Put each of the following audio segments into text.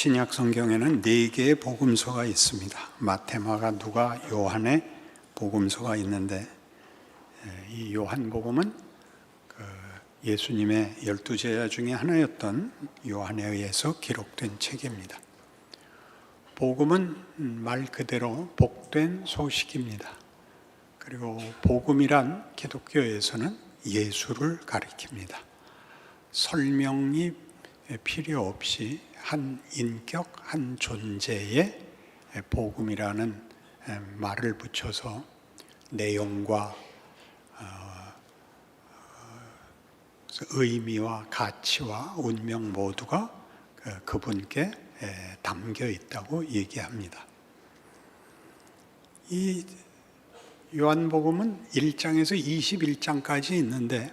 신약 성경에는 네 개의 복음서가 있습니다. 마태, 마가, 누가, 요한의 복음서가 있는데 예, 이 요한복음은 그 예수님의 열두 제자 중에 하나였던 요한에 의해서 기록된 책입니다. 복음은 말 그대로 복된 소식입니다. 그리고 복음이란 기독교에서는 예수를 가리킵니다. 설명이 필요 없이 한 인격, 한 존재의 복음이라는 말을 붙여서 내용과 어, 의미와 가치와 운명 모두가 그 그분께 담겨 있다고 얘기합니다. 이 요한복음은 1장에서 21장까지 있는데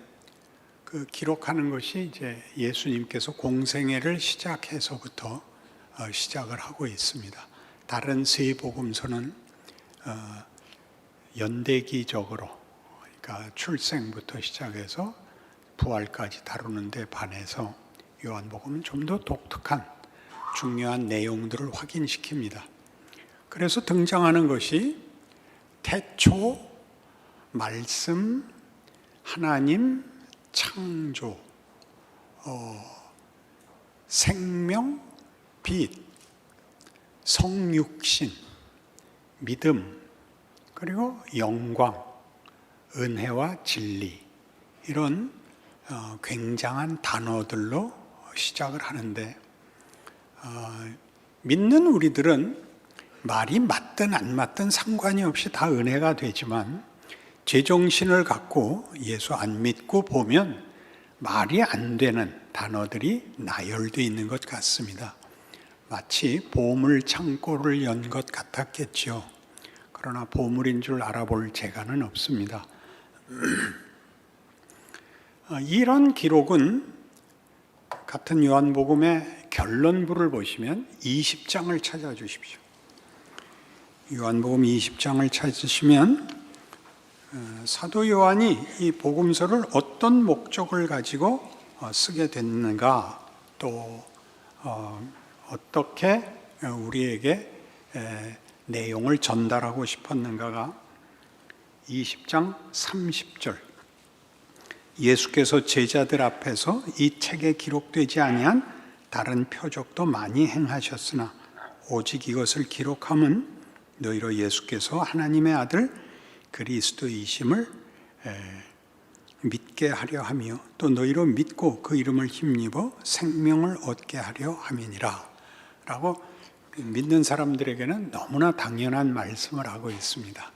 그 기록하는 것이 이제 예수님께서 공생애를 시작해서부터 어, 시작을 하고 있습니다. 다른 세 복음서는 어, 연대기적으로 그러니까 출생부터 시작해서 부활까지 다루는데 반해서 요한복음은 좀 더 독특한 중요한 내용들을 확인시킵니다. 그래서 등장하는 것이 태초 말씀 하나님 창조 어, 생명 빛 성육신 믿음 그리고 영광 은혜와 진리 이런 어, 굉장한 단어들로 시작을 하는데 어, 믿는 우리들은 말이 맞든 안 맞든 상관이 없이 다 은혜가 되지만 제정신을 갖고 예수 안 믿고 보면 말이 안 되는 단어들이 나열되어 있는 것 같습니다. 마치 보물 창고를 연 것 같았겠죠. 그러나 보물인 줄 알아볼 재간은 없습니다. 어, 이런 기록은 같은 요한복음의 결론부를 보시면 20장을 찾아 주십시오. 요한복음 20장을 찾으시면 어, 사도 요한이 이 복음서를 어떤 목적을 가지고 어, 쓰게 됐는가 또 어떻게 우리에게 내용을 전달하고 싶었는가가 20장 30절. 예수께서 제자들 앞에서 이 책에 기록되지 아니한 다른 표적도 많이 행하셨으나 오직 이것을 기록함은 너희로 예수께서 하나님의 아들 그리스도이심을 믿게 하려 하며 또 너희로 믿고 그 이름을 힘입어 생명을 얻게 하려 함이니라 라고 믿는 사람들에게는 너무나 당연한 말씀을 하고 있습니다.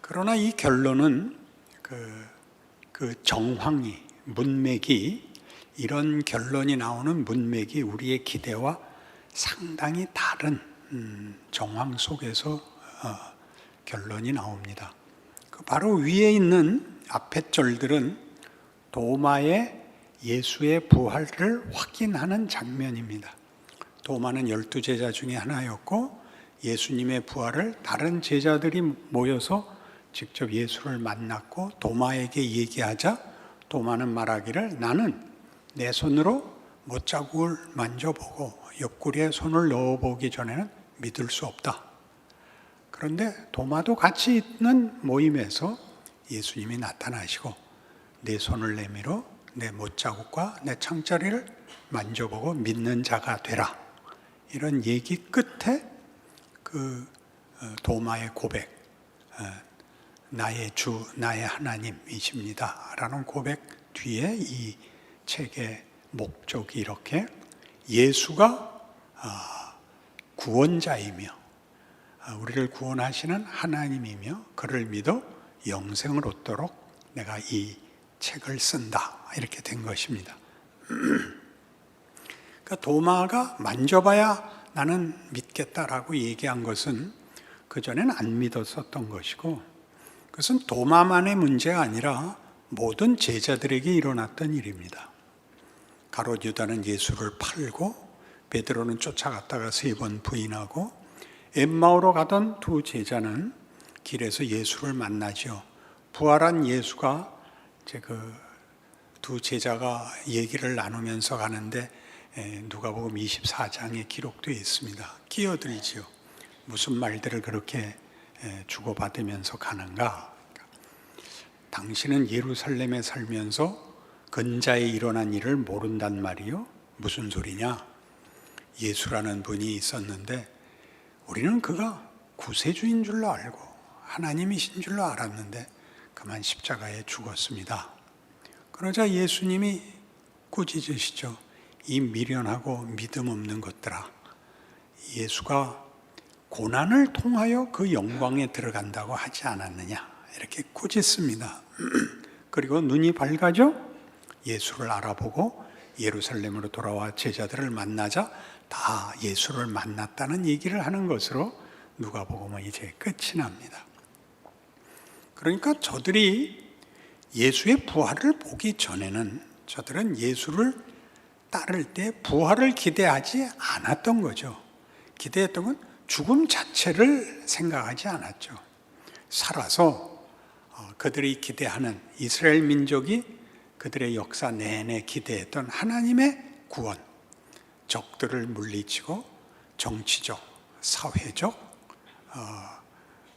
그러나 이 결론은 그, 그 정황이, 문맥이 이런 결론이 나오는 문맥이 우리의 기대와 상당히 다른 음, 정황 속에서 어, 결론이 나옵니다. 그 바로 위에 있는 앞에 절들은 도마의 예수의 부활을 확인하는 장면입니다. 도마는 열두 제자 중에 하나였고 예수님의 부활을 다른 제자들이 모여서 직접 예수를 만났고 도마에게 얘기하자 도마는 말하기를 나는 내 손으로 못자국을 만져보고 옆구리에 손을 넣어보기 전에는 믿을 수 없다. 그런데 도마도 같이 있는 모임에서 예수님이 나타나시고 내 손을 내밀어 내 못자국과 내 창자리를 만져보고 믿는 자가 되라. 이런 얘기 끝에 그 어, 도마의 고백, 어, 나의 주, 나의 하나님이십니다. 라는 고백 뒤에 이 책의 목적이 이렇게 예수가 아, 구원자이며 아, 우리를 구원하시는 하나님이며 그를 믿어 영생을 얻도록 내가 이 책을 쓴다. 이렇게 된 것입니다. 그러니까 도마가 만져봐야 나는 믿겠다라고 얘기한 것은 그전엔 안 믿었었던 것이고 그것은 도마만의 문제가 아니라 모든 제자들에게 일어났던 일입니다. 가롯 유다는 예수를 팔고 베드로는 쫓아갔다가 세 번 부인하고 엠마오로 가던 두 제자는 길에서 예수를 만나죠. 부활한 예수가 그두 제자가 얘기를 나누면서 가는데 에, 누가복음 24장에 기록되어 있습니다. 끼어들지요. 무슨 말들을 그렇게 에, 주고받으면서 가는가? 당신은 예루살렘에 살면서 근자에 일어난 일을 모른단 말이요? 무슨 소리냐? 예수라는 분이 있었는데 우리는 그가 구세주인 줄로 알고 하나님이신 줄로 알았는데 그만 십자가에 죽었습니다. 그러자 예수님이 꾸짖으시죠. 이 미련하고 믿음 없는 것들아. 예수가 고난을 통하여 그 영광에 들어간다고 하지 않았느냐. 이렇게 꾸짖습니다. 그리고 눈이 밝아져 예수를 알아보고 예루살렘으로 돌아와 제자들을 만나자 다 예수를 만났다는 얘기를 하는 것으로 누가복음은 이제 끝이 납니다. 그러니까 저들이 예수의 부활을 보기 전에는 저들은 예수를 따를 때 부활을 기대하지 않았던 거죠. 기대했던 건 죽음 자체를 생각하지 않았죠. 살아서 어, 그들이 기대하는 이스라엘 민족이 그들의 역사 내내 기대했던 하나님의 구원, 적들을 물리치고 정치적, 사회적 어,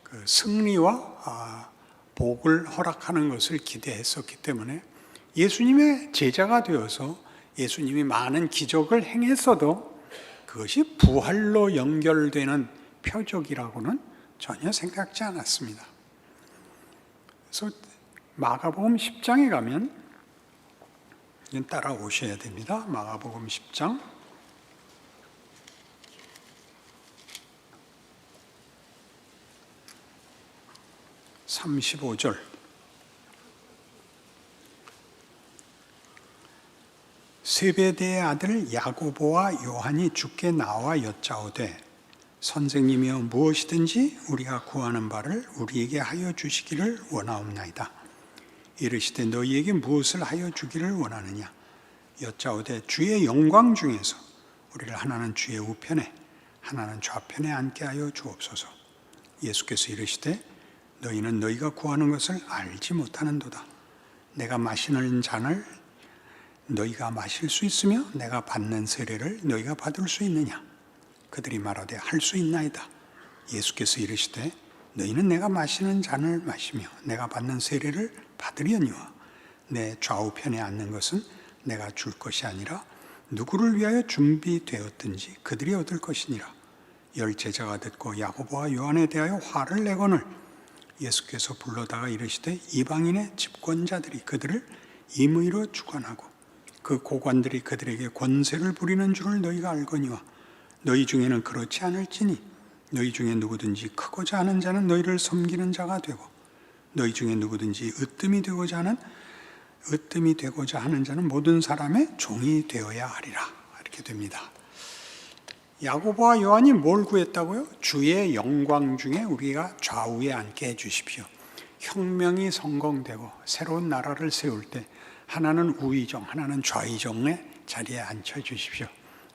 그 승리와 어, 복을 허락하는 것을 기대했었기 때문에 예수님의 제자가 되어서 예수님이 많은 기적을 행했어도 그것이 부활로 연결되는 표적이라고는 전혀 생각지 않았습니다. 그래서 마가복음 10장에 가면 따라오셔야 됩니다. 마가복음 10장 35절 세베대의 아들 야고보와 요한이 주께 나와 여짜오되 선생님이여 무엇이든지 우리가 구하는 바를 우리에게 하여 주시기를 원하옵나이다. 이르시되 너희에게 무엇을 하여 주기를 원하느냐 여짜오되 주의 영광 중에서 우리를 하나는 주의 우편에 하나는 좌편에 앉게 하여 주옵소서. 예수께서 이르시되 너희는 너희가 구하는 것을 알지 못하는도다. 내가 마시는 잔을 너희가 마실 수 있으며 내가 받는 세례를 너희가 받을 수 있느냐? 그들이 말하되 할 수 있나이다. 예수께서 이르시되 너희는 내가 마시는 잔을 마시며 내가 받는 세례를 받으려니와 내 좌우편에 앉는 것은 내가 줄 것이 아니라 누구를 위하여 준비되었든지 그들이 얻을 것이니라. 열 제자가 듣고 야고보와 요한에 대하여 화를 내거늘 예수께서 불러다가 이르시되 이방인의 집권자들이 그들을 임의로 주관하고 그 고관들이 그들에게 권세를 부리는 줄을 너희가 알거니와 너희 중에는 그렇지 않을지니 너희 중에 누구든지 크고자 하는 자는 너희를 섬기는 자가 되고 너희 중에 누구든지 으뜸이 되고자 하는 으뜸이 되고자 하는 자는 모든 사람의 종이 되어야 하리라 이렇게 됩니다. 야고보와 요한이 뭘 구했다고요? 주의 영광 중에 우리가 좌우에 앉게 해 주십시오. 혁명이 성공되고 새로운 나라를 세울 때 하나는 우의정, 하나는 좌의정의 자리에 앉혀 주십시오.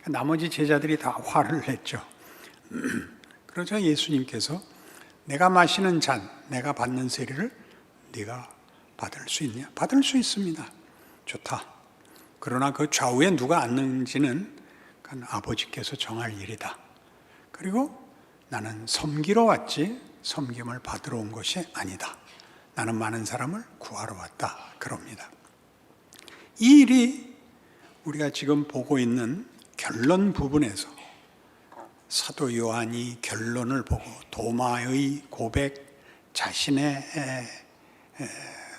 나머지 제자들이 다 화를 냈죠. 그러자 예수님께서 내가 마시는 잔, 내가 받는 세례를 네가 받을 수 있냐? 받을 수 있습니다. 좋다. 그러나 그 좌우에 누가 앉는지는 그건 아버지께서 정할 일이다. 그리고 나는 섬기러 왔지 섬김을 받으러 온 것이 아니다. 나는 많은 사람을 구하러 왔다. 그럽니다. 이 일이 우리가 지금 보고 있는 결론 부분에서 사도 요한이 결론을 보고 도마의 고백 자신의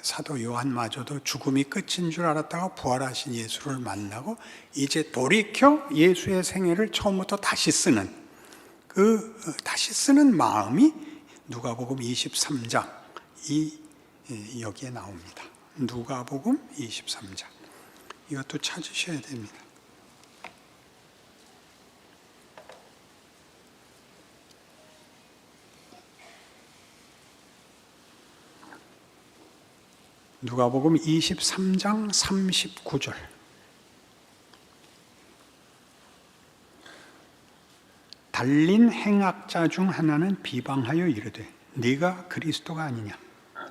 사도 요한마저도 죽음이 끝인 줄 알았다가 부활하신 예수를 만나고 이제 돌이켜 예수의 생애를 처음부터 다시 쓰는 그 어, 다시 쓰는 마음이 누가복음 23장 이 여기에 나옵니다. 누가복음 23장 이것도 찾으셔야 됩니다. 누가복음 23장 39절. 달린 행악자 중 하나는 비방하여 이르되 네가 그리스도가 아니냐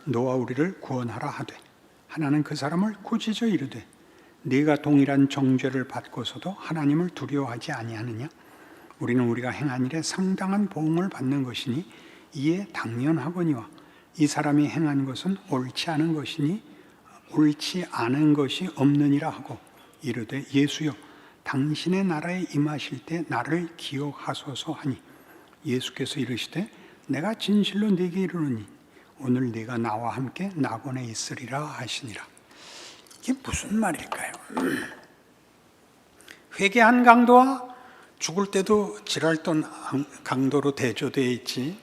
너와 우리를 구원하라 하되 하나는 그 사람을 꾸짖어 이르되 네가 동일한 정죄를 받고서도 하나님을 두려워하지 아니하느냐? 우리는 우리가 행한 일에 상당한 보응을 받는 것이니 이에 당연하거니와 이 사람이 행한 것은 옳지 않은 것이니 옳지 않은 것이 없느니라 하고 이르되 예수여 당신의 나라에 임하실 때 나를 기억하소서 하니 예수께서 이르시되 내가 진실로 네게 이르노니 오늘 네가 나와 함께 낙원에 있으리라 하시니라. 이게 무슨 말일까요? 회개한 강도와 죽을 때도 지랄던 강도로 대조되어 있지.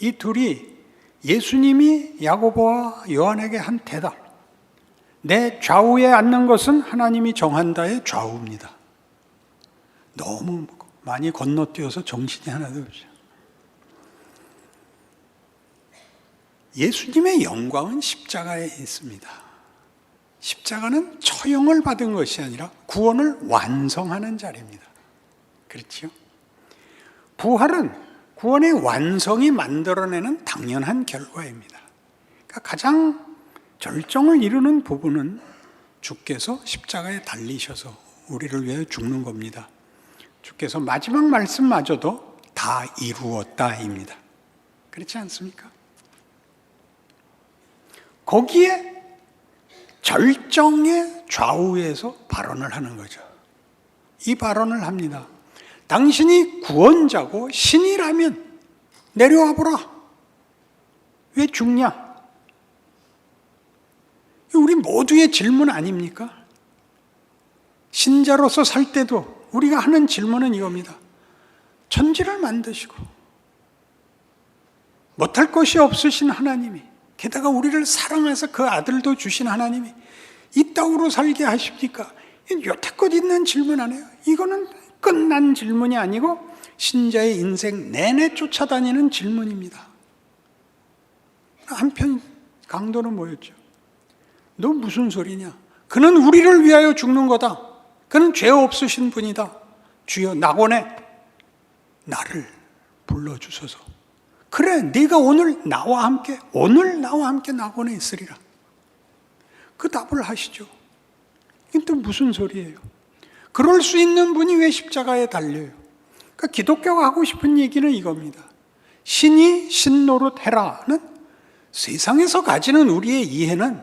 이 둘이 예수님이 야고보와 요한에게 한 대답. 내 좌우에 앉는 것은 하나님이 정한다의 좌우입니다. 너무 많이 건너뛰어서 정신이 하나도 없죠. 예수님의 영광은 십자가에 있습니다. 십자가는 처형을 받은 것이 아니라 구원을 완성하는 자리입니다. 그렇죠? 부활은 구원의 완성이 만들어내는 당연한 결과입니다. 그러니까 가장 절정을 이루는 부분은 주께서 십자가에 달리셔서 우리를 위해 죽는 겁니다. 주께서 마지막 말씀마저도 다 이루었다입니다. 그렇지 않습니까? 거기에 절정의 좌우에서 발언을 하는 거죠. 이 발언을 합니다. 당신이 구원자고 신이라면 내려와 보라. 왜 죽냐? 우리 모두의 질문 아닙니까? 신자로서 살 때도 우리가 하는 질문은 이겁니다. 천지를 만드시고 못할 것이 없으신 하나님이 게다가 우리를 사랑해서 그 아들도 주신 하나님이 이 땅으로 살게 하십니까? 여태껏 있는 질문 아니에요. 이거는 끝난 질문이 아니고 신자의 인생 내내 쫓아다니는 질문입니다. 한편 강도는 뭐였죠? 너 무슨 소리냐? 그는 우리를 위하여 죽는 거다. 그는 죄 없으신 분이다. 주여 낙원에 나를 불러주소서. 그래, 네가 오늘 나와 함께 오늘 나와 함께 낙원에 있으리라. 그 답을 하시죠. 이게 또 무슨 소리예요? 그럴 수 있는 분이 왜 십자가에 달려요? 그러니까 기독교가 하고 싶은 얘기는 이겁니다. 신이 신노릇 해라는 세상에서 가지는 우리의 이해는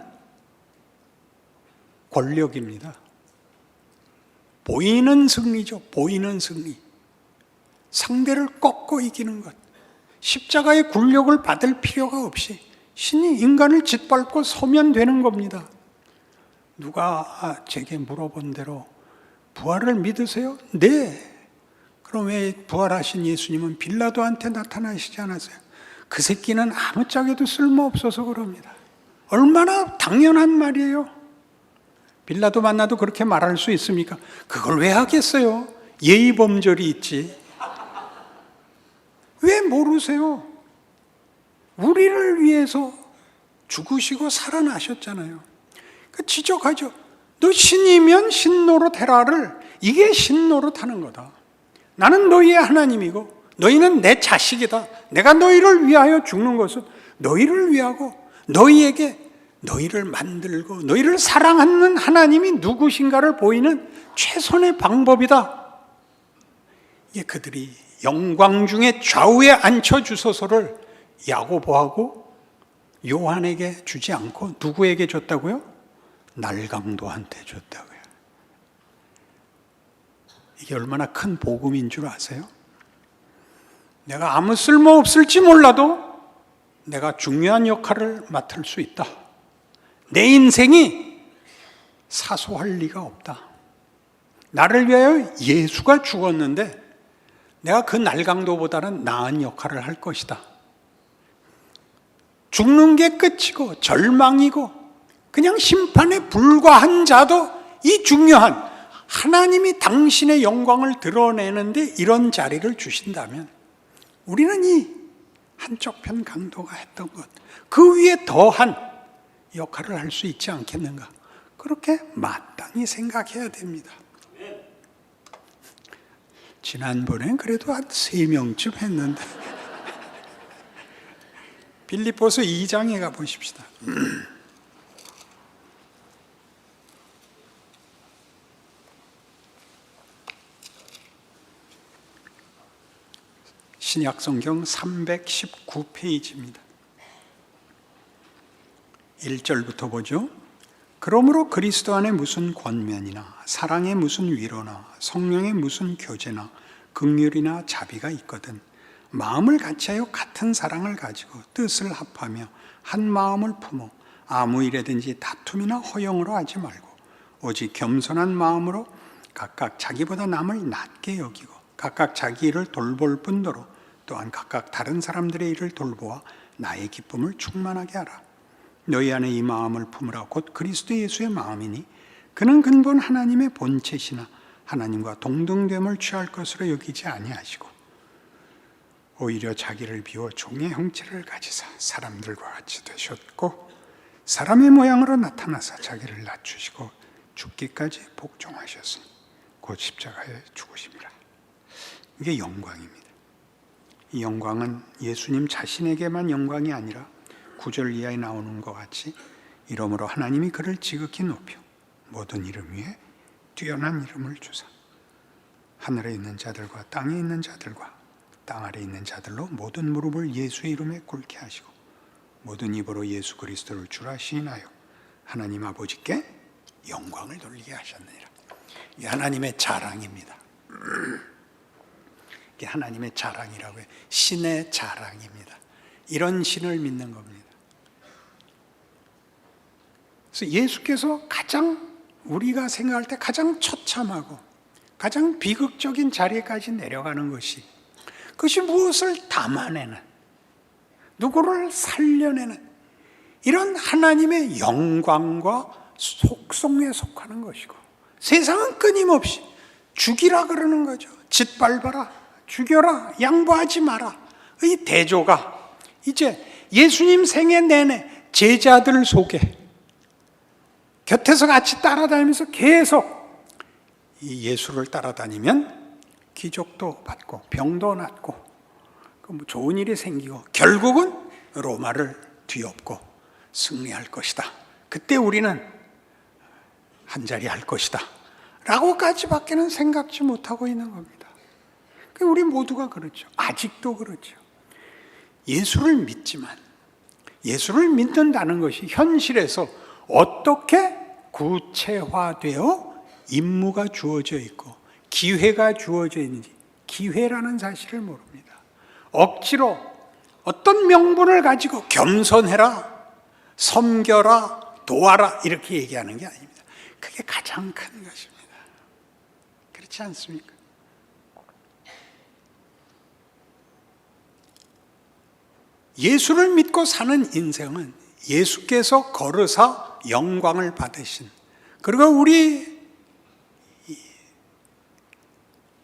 권력입니다. 보이는 승리죠. 보이는 승리. 상대를 꺾고 이기는 것. 십자가의 굴력을 받을 필요가 없이 신이 인간을 짓밟고 서면 되는 겁니다. 누가 제게 물어본 대로 부활을 믿으세요? 네. 그럼 왜 부활하신 예수님은 빌라도한테 나타나시지 않았어요? 그 새끼는 아무짝에도 쓸모없어서 그럽니다. 얼마나 당연한 말이에요. 빌라도 만나도 그렇게 말할 수 있습니까? 그걸 왜 하겠어요? 예의 범절이 있지. 왜 모르세요? 우리를 위해서 죽으시고 살아나셨잖아요. 그 지적하죠. 너 신이면 신노릇 해라를 이게 신노릇 하는 거다. 나는 너희의 하나님이고 너희는 내 자식이다. 내가 너희를 위하여 죽는 것은 너희를 위하고 너희에게 너희를 만들고 너희를 사랑하는 하나님이 누구신가를 보이는 최선의 방법이다. 이게 그들이 영광 중에 좌우에 앉혀 주소서를 야고보하고 요한에게 주지 않고 누구에게 줬다고요? 날강도한테 줬다고요. 이게 얼마나 큰 복음인 줄 아세요? 내가 아무 쓸모 없을지 몰라도 내가 중요한 역할을 맡을 수 있다. 내 인생이 사소할 리가 없다. 나를 위하여 예수가 죽었는데 내가 그 날강도보다는 나은 역할을 할 것이다. 죽는 게 끝이고 절망이고 그냥 심판에 불과한 자도 이 중요한 하나님이 당신의 영광을 드러내는데 이런 자리를 주신다면 우리는 이 한쪽 편 강도가 했던 것, 그 위에 더한 역할을 할 수 있지 않겠는가? 그렇게 마땅히 생각해야 됩니다. 지난번엔 그래도 한 세 명쯤 했는데 빌립보서 2장에 가 보십시다. 신약 성경 319페이지입니다. 1절부터 보죠. 그러므로 그리스도 안에 무슨 권면이나 사랑의 무슨 위로나 성령의 무슨 교제나 긍휼이나 자비가 있거든 마음을 같이하여 같은 사랑을 가지고 뜻을 합하며 한 마음을 품어 아무 일에든지 다툼이나 허용으로 하지 말고 오직 겸손한 마음으로 각각 자기보다 남을 낮게 여기고 각각 자기 일을 돌볼 뿐더러 또한 각각 다른 사람들의 일을 돌보아 나의 기쁨을 충만하게 하라. 너희 안에 이 마음을 품으라 곧 그리스도 예수의 마음이니 그는 근본 하나님의 본체시나 하나님과 동등됨을 취할 것으로 여기지 아니하시고 오히려 자기를 비워 종의 형체를 가지사 사람들과 같이 되셨고 사람의 모양으로 나타나사 자기를 낮추시고 죽기까지 복종하셨으니 곧 십자가에 죽으심이라. 이게 영광입니다. 이 영광은 예수님 자신에게만 영광이 아니라 구절 이하에 나오는 것 같이 이러므로 하나님이 그를 지극히 높여 모든 이름 위에 뛰어난 이름을 주사 하늘에 있는 자들과 땅에 있는 자들과 땅 아래 있는 자들로 모든 무릎을 예수의 이름에 꿇게 하시고 모든 입으로 예수 그리스도를 주라 시인하여 하나님 아버지께 영광을 돌리게 하셨느니라. 이게 하나님의 자랑입니다. 하나님의 자랑이라고 해요. 신의 자랑입니다. 이런 신을 믿는 겁니다. 그래서 예수께서 가장 우리가 생각할 때 가장 처참하고 가장 비극적인 자리까지 내려가는 것이 그것이 무엇을 담아내는 누구를 살려내는 이런 하나님의 영광과 속성에 속하는 것이고 세상은 끊임없이 죽이라 그러는 거죠. 짓밟아라, 죽여라, 양보하지 마라. 이 대조가 이제 예수님 생애 내내 제자들 속에 곁에서 같이 따라다니면서 계속 이 예수를 따라다니면 기적도 받고 병도 낫고 뭐 좋은 일이 생기고 결국은 로마를 뒤엎고 승리할 것이다. 그때 우리는 한 자리 할 것이다. 라고까지밖에는 생각지 못하고 있는 겁니다. 우리 모두가 그렇죠. 아직도 그렇죠. 예수를 믿지만 예수를 믿는다는 것이 현실에서 어떻게 구체화되어 임무가 주어져 있고 기회가 주어져 있는지 기회라는 사실을 모릅니다. 억지로 어떤 명분을 가지고 겸손해라, 섬겨라, 도와라 이렇게 얘기하는 게 아닙니다. 그게 가장 큰 것입니다. 그렇지 않습니까? 예수를 믿고 사는 인생은 예수께서 걸으사 영광을 받으신 그리고 우리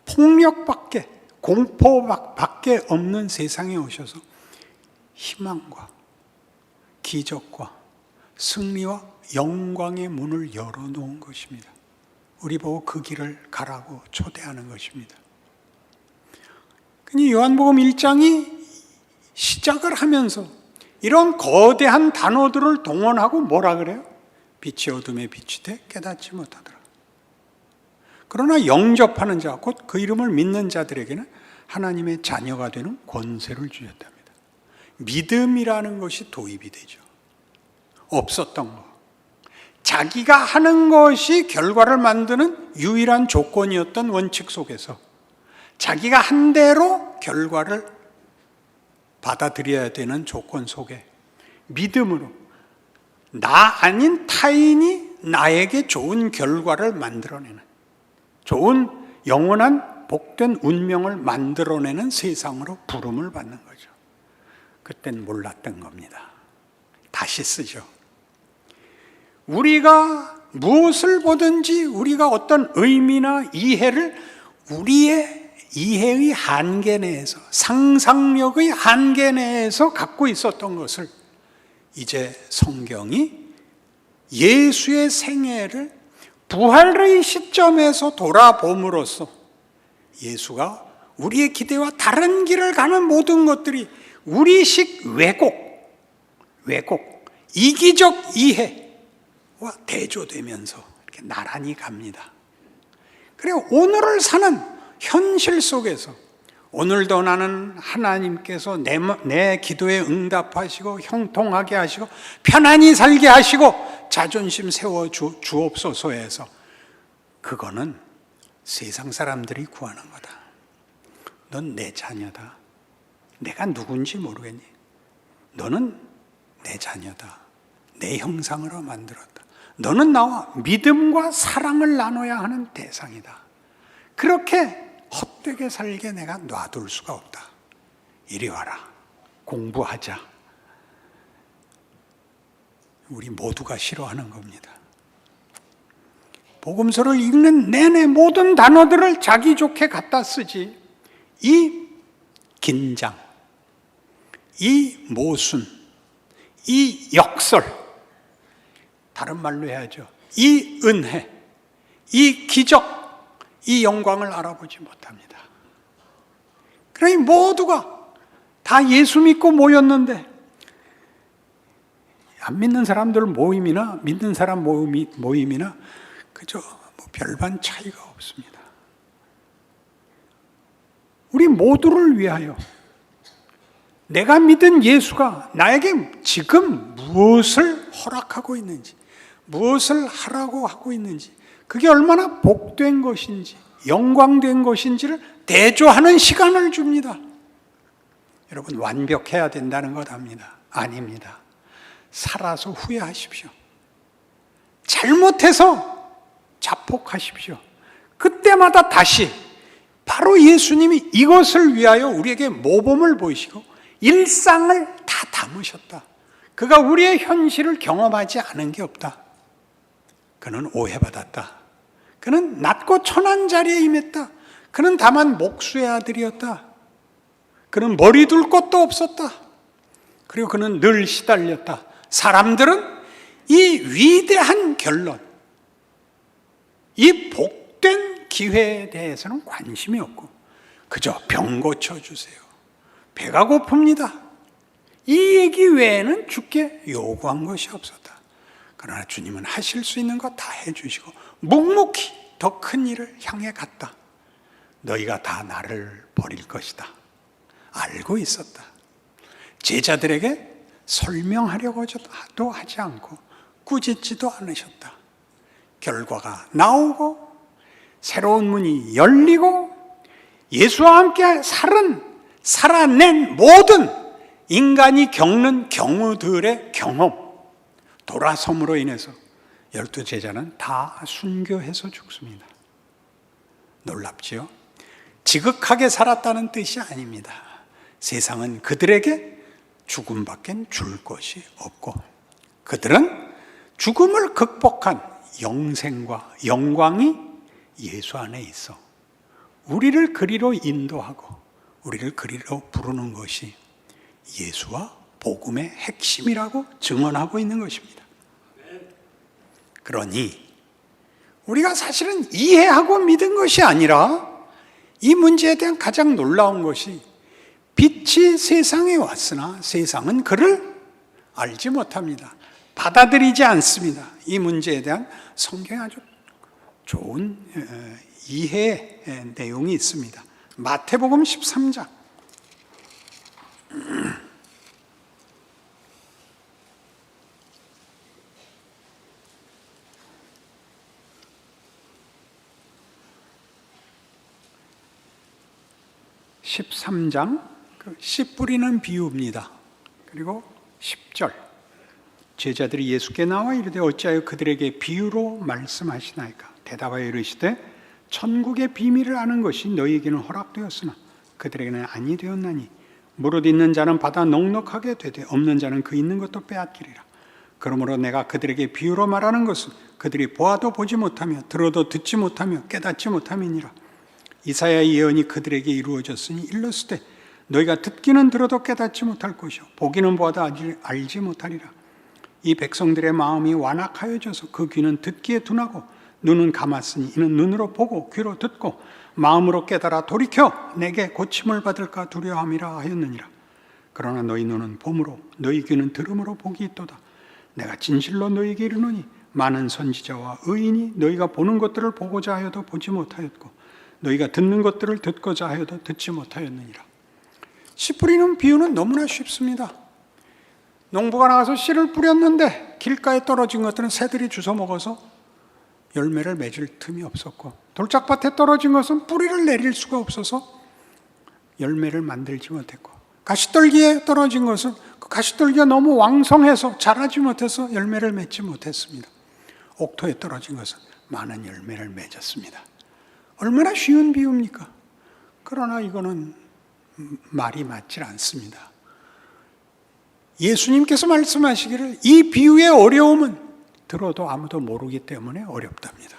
폭력밖에 공포밖에 없는 세상에 오셔서 희망과 기적과 승리와 영광의 문을 열어놓은 것입니다. 우리 보고 그 길을 가라고 초대하는 것입니다. 그니 요한복음 1장이 시작을 하면서 이런 거대한 단어들을 동원하고 뭐라 그래요? 빛이 어둠에 빛이 돼 깨닫지 못하더라. 그러나 영접하는 자, 곧 그 이름을 믿는 자들에게는 하나님의 자녀가 되는 권세를 주셨답니다. 믿음이라는 것이 도입이 되죠. 없었던 거. 자기가 하는 것이 결과를 만드는 유일한 조건이었던 원칙 속에서 자기가 한 대로 결과를 받아들여야 되는 조건 속에 믿음으로 나 아닌 타인이 나에게 좋은 결과를 만들어내는 좋은 영원한 복된 운명을 만들어내는 세상으로 부름을 받는 거죠. 그땐 몰랐던 겁니다. 다시 쓰죠. 우리가 무엇을 보든지 우리가 어떤 의미나 이해를 우리의 이해의 한계 내에서 상상력의 한계 내에서 갖고 있었던 것을 이제 성경이 예수의 생애를 부활의 시점에서 돌아봄으로써 예수가 우리의 기대와 다른 길을 가는 모든 것들이 우리식 왜곡, 왜곡, 이기적 이해와 대조되면서 이렇게 나란히 갑니다. 그리고 오늘을 사는 현실 속에서 오늘도 나는 하나님께서 내, 마- 내 기도에 응답하시고 형통하게 하시고 편안히 살게 하시고 자존심 세워 주, 주옵소서 해서 그거는 세상 사람들이 구하는 거다. 넌 내 자녀다. 내가 누군지 모르겠니? 너는 내 자녀다. 내 형상으로 만들었다. 너는 나와 믿음과 사랑을 나눠야 하는 대상이다. 그렇게 헛되게 살게 내가 놔둘 수가 없다. 이리 와라. 공부하자. 우리 모두가 싫어하는 겁니다. 복음서를 읽는 내내 모든 단어들을 자기 좋게 갖다 쓰지. 이 긴장, 이 모순, 이 역설, 다른 말로 해야죠. 이 은혜, 이 기적, 이 영광을 알아보지 못합니다. 그러니 모두가 다 예수 믿고 모였는데 안 믿는 사람들 모임이나 믿는 사람 모임이, 모임이나 그저 뭐 별반 차이가 없습니다. 우리 모두를 위하여 내가 믿은 예수가 나에게 지금 무엇을 허락하고 있는지, 무엇을 하라고 하고 있는지, 그게 얼마나 복된 것인지, 영광된 것인지를 대조하는 시간을 줍니다. 여러분, 완벽해야 된다는 것 압니다. 아닙니다. 살아서 후회하십시오. 잘못해서 자폭하십시오. 그때마다 다시 바로 예수님이 이것을 위하여 우리에게 모범을 보이시고 일상을 다 담으셨다. 그가 우리의 현실을 경험하지 않은 게 없다. 그는 오해받았다. 그는 낮고 천한 자리에 임했다. 그는 다만 목수의 아들이었다. 그는 머리 둘 곳도 없었다. 그리고 그는 늘 시달렸다. 사람들은 이 위대한 결론, 이 복된 기회에 대해서는 관심이 없고, 그저 병 고쳐주세요. 배가 고픕니다. 이 얘기 외에는 주께 요구한 것이 없었다. 그러나 주님은 하실 수 있는 것 다 해주시고, 묵묵히 더 큰 일을 향해 갔다. 너희가 다 나를 버릴 것이다. 알고 있었다. 제자들에게 설명하려고도 하지 않고 꾸짖지도 않으셨다. 결과가 나오고 새로운 문이 열리고 예수와 함께 살은 살아낸 모든 인간이 겪는 경우들의 경험 돌아섬으로 인해서 열두 제자는 다 순교해서 죽습니다. 놀랍지요? 지극하게 살았다는 뜻이 아닙니다. 세상은 그들에게 죽음밖엔 줄 것이 없고 그들은 죽음을 극복한 영생과 영광이 예수 안에 있어 우리를 그리로 인도하고 우리를 그리로 부르는 것이 예수와 복음의 핵심이라고 증언하고 있는 것입니다. 그러니 우리가 사실은 이해하고 믿은 것이 아니라 이 문제에 대한 가장 놀라운 것이 빛이 세상에 왔으나 세상은 그를 알지 못합니다. 받아들이지 않습니다. 이 문제에 대한 성경에 아주 좋은 어, 이해 내용이 있습니다. 마태복음 13장. 십삼 장씨 뿌리는 비유입니다. 그리고 10절. 제자들이 예수께 나와 이르되 어찌하여 그들에게 비유로 말씀하시나이까 대답하여 이르시되 천국의 비밀을 아는 것이 너희에게는 허락되었으나 그들에게는 아니 되었나니 무릇 있는 자는 받아 넉넉하게 되되 없는 자는 그 있는 것도 빼앗기리라 그러므로 내가 그들에게 비유로 말하는 것은 그들이 보아도 보지 못하며 들어도 듣지 못하며 깨닫지 못함이니라 이사야의 예언이 그들에게 이루어졌으니 일렀을 때 너희가 듣기는 들어도 깨닫지 못할 것이요 보기는 보아도 알지, 알지 못하리라. 이 백성들의 마음이 완악하여져서 그 귀는 듣기에 둔하고 눈은 감았으니 이는 눈으로 보고 귀로 듣고 마음으로 깨달아 돌이켜 내게 고침을 받을까 두려함이라 하였느니라. 그러나 너희 눈은 봄으로 너희 귀는 들음으로 복이 있도다. 내가 진실로 너희에게 이르노니 많은 선지자와 의인이 너희가 보는 것들을 보고자 하여도 보지 못하였고 너희가 듣는 것들을 듣고자 하여도 듣지 못하였느니라. 씨 뿌리는 비유는 너무나 쉽습니다. 농부가 나가서 씨를 뿌렸는데 길가에 떨어진 것들은 새들이 주워 먹어서 열매를 맺을 틈이 없었고 돌짝밭에 떨어진 것은 뿌리를 내릴 수가 없어서 열매를 만들지 못했고 가시떨기에 떨어진 것은 그 가시떨기가 너무 왕성해서 자라지 못해서 열매를 맺지 못했습니다. 옥토에 떨어진 것은 많은 열매를 맺었습니다. 얼마나 쉬운 비유입니까? 그러나 이거는 말이 맞질 않습니다. 예수님께서 말씀하시기를 이 비유의 어려움은 들어도 아무도 모르기 때문에 어렵답니다.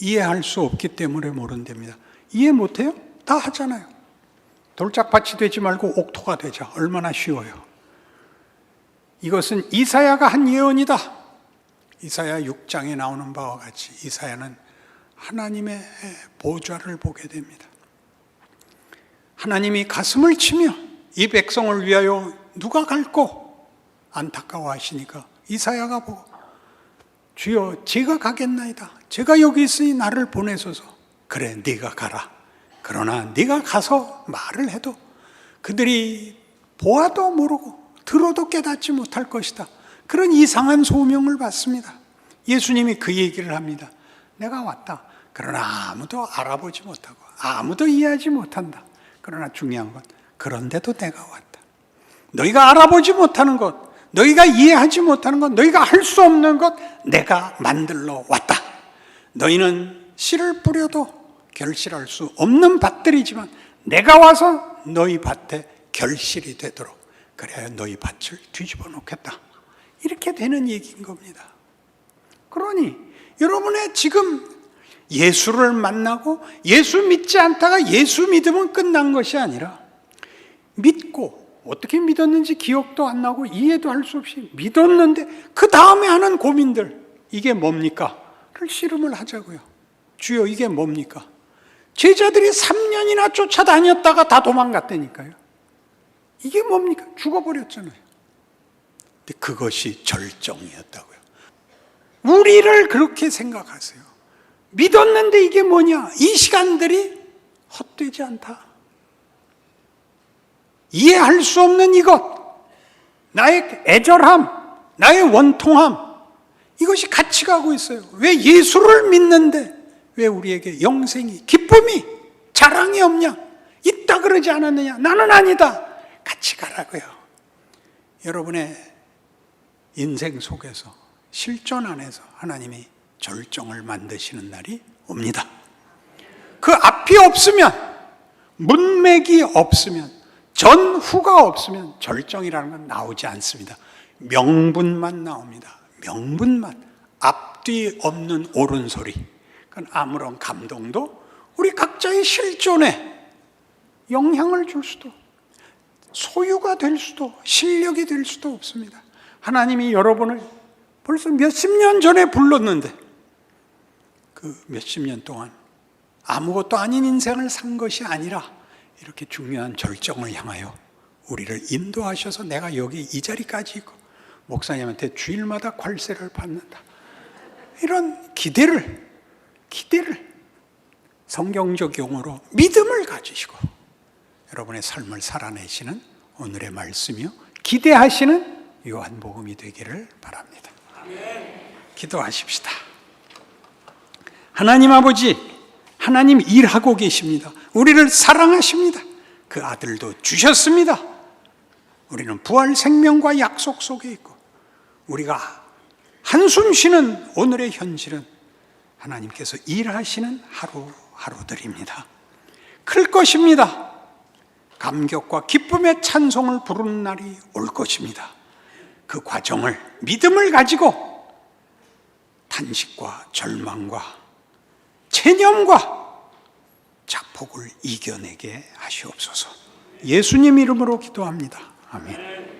이해할 수 없기 때문에 모른답니다. 이해 못해요? 다 하잖아요. 돌짝밭이 되지 말고 옥토가 되자. 얼마나 쉬워요. 이것은 이사야가 한 예언이다. 이사야 6장에 나오는 바와 같이 이사야는 하나님의 보좌를 보게 됩니다. 하나님이 가슴을 치며 이 백성을 위하여 누가 갈고 안타까워하시니까 이사야가 보고 주여 제가 가겠나이다. 제가 여기 있으니 나를 보내소서. 그래 네가 가라. 그러나 네가 가서 말을 해도 그들이 보아도 모르고 들어도 깨닫지 못할 것이다. 그런 이상한 소명을 받습니다. 예수님이 그 얘기를 합니다. 내가 왔다. 그러나 아무도 알아보지 못하고 아무도 이해하지 못한다. 그러나 중요한 건 그런데도 내가 왔다. 너희가 알아보지 못하는 것, 너희가 이해하지 못하는 것, 너희가 할 수 없는 것 내가 만들러 왔다. 너희는 씨를 뿌려도 결실할 수 없는 밭들이지만 내가 와서 너희 밭에 결실이 되도록 그래야 너희 밭을 뒤집어 놓겠다. 이렇게 되는 얘기인 겁니다. 그러니 여러분의 지금 예수를 만나고 예수 믿지 않다가 예수 믿으면 끝난 것이 아니라 믿고 어떻게 믿었는지 기억도 안 나고 이해도 할 수 없이 믿었는데 그 다음에 하는 고민들 이게 뭡니까? 를 씨름을 하자고요. 주여 이게 뭡니까? 제자들이 3년이나 쫓아다녔다가 다 도망갔다니까요. 이게 뭡니까? 죽어버렸잖아요. 근데 그것이 절정이었다고요. 우리를 그렇게 생각하세요. 믿었는데 이게 뭐냐? 이 시간들이 헛되지 않다. 이해할 수 없는 이것, 나의 애절함, 나의 원통함, 이것이 같이 가고 있어요. 왜 예수를 믿는데 왜 우리에게 영생이, 기쁨이, 자랑이 없냐? 있다 그러지 않았느냐? 나는 아니다. 같이 가라고요. 여러분의 인생 속에서 실존 안에서 하나님이 절정을 만드시는 날이 옵니다. 그 앞이 없으면, 문맥이 없으면, 전후가 없으면 절정이라는 건 나오지 않습니다. 명분만 나옵니다. 명분만. 앞뒤 없는 옳은 소리. 그건 아무런 감동도 우리 각자의 실존에 영향을 줄 수도, 소유가 될 수도, 실력이 될 수도 없습니다. 하나님이 여러분을 벌써 몇십 년 전에 불렀는데, 그 몇십 년 동안 아무것도 아닌 인생을 산 것이 아니라 이렇게 중요한 절정을 향하여 우리를 인도하셔서 내가 여기 이 자리까지 있고 목사님한테 주일마다 괄세를 받는다. 이런 기대를, 기대를 성경적 용어로 믿음을 가지시고 여러분의 삶을 살아내시는 오늘의 말씀이요. 기대하시는 요한복음이 되기를 바랍니다. 기도하십시다. 하나님 아버지, 하나님 일하고 계십니다. 우리를 사랑하십니다. 그 아들도 주셨습니다. 우리는 부활 생명과 약속 속에 있고, 우리가 한숨 쉬는 오늘의 현실은 하나님께서 일하시는 하루하루들입니다. 클 것입니다. 감격과 기쁨의 찬송을 부르는 날이 올 것입니다. 그 과정을 믿음을 가지고 탄식과 절망과 체념과 자폭을 이겨내게 하시옵소서. 예수님 이름으로 기도합니다. 아멘.